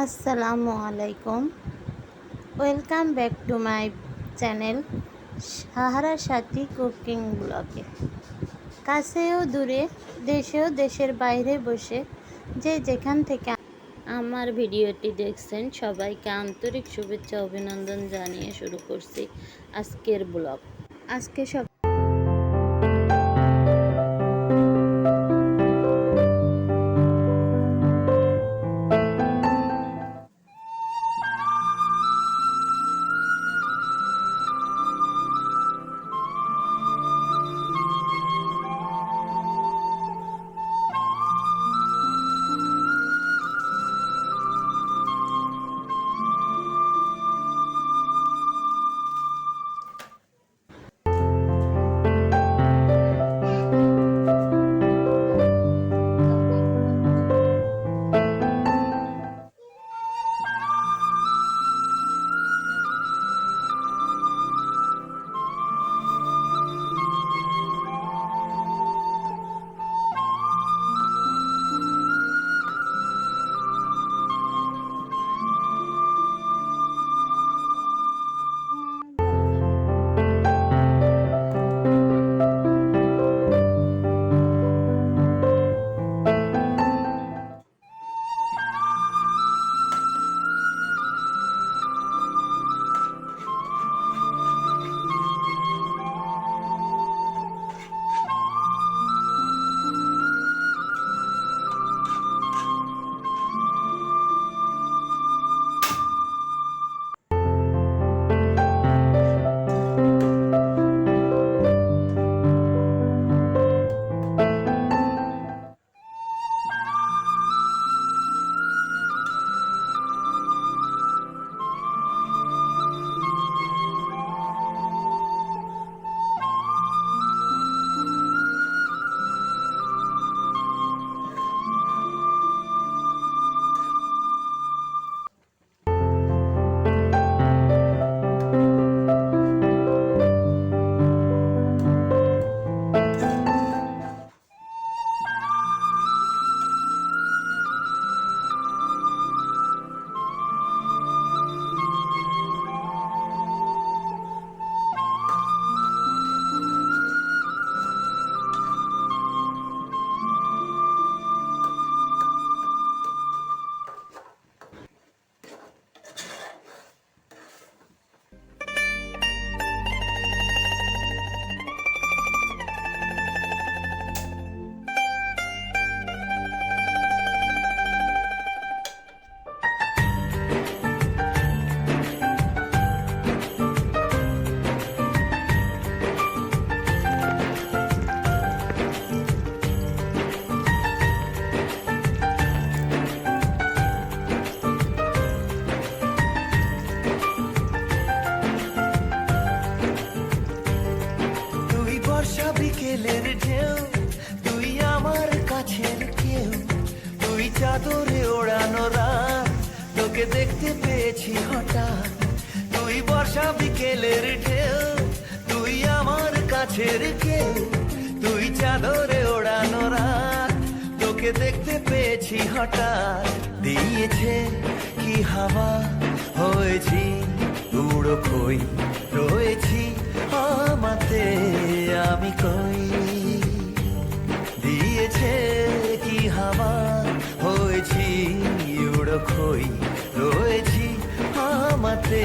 আসসালামু আলাইকুম। Welcome back to my channel Sahara Sathi cooking ব্লগে। কাছেও দূরে, দেশেও দেশের বাইরে বসে যে যেখান থেকে আমার ভিডিওটি দেখছেন, সবাইকে আন্তরিক শুভেচ্ছা, অভিনন্দন জানিয়ে শুরু করছি আজকের ব্লগ। আজকে সব বর্ষা বিকেলের ঢেউ, তুই আমার কাছের কেউ, তুই চাদরে ওড়ানো রাত, তোকে দেখতে পেয়েছি হঠাৎ। দিয়েছে কি হাওয়া? হয়েছি উড়ো কই? রয়েছি আমাতে, আমি কই? দিয়েছে কি হাওয়া? হয়েছি উড়ো কই? রয়েছি আমাতে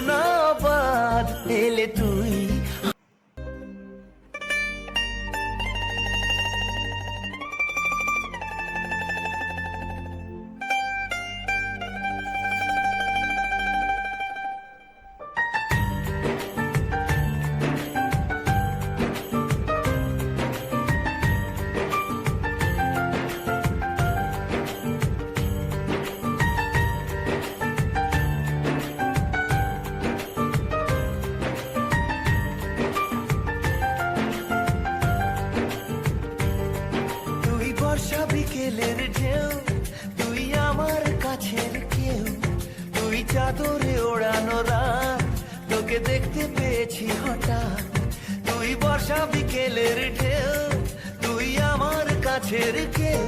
ভাবনা বাদ এলে তুই বর্ষা বিকেলের ঢেউ, তুই আমার কাছের কেউ।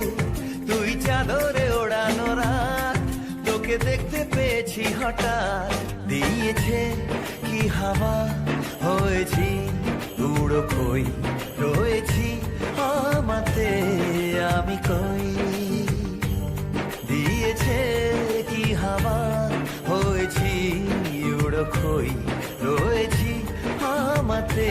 তুই চাদরে ওড়ানো রাত, তোকে দেখতে পেয়েছি হঠাৎ। দিয়েছে কি হাওয়া? হয়েছি উড়ো কই রয়েছি আমাতে, আমি কই? দিয়েছে কি হাওয়া? হয়েছি উড়ো কই রয়েছি আমাতে।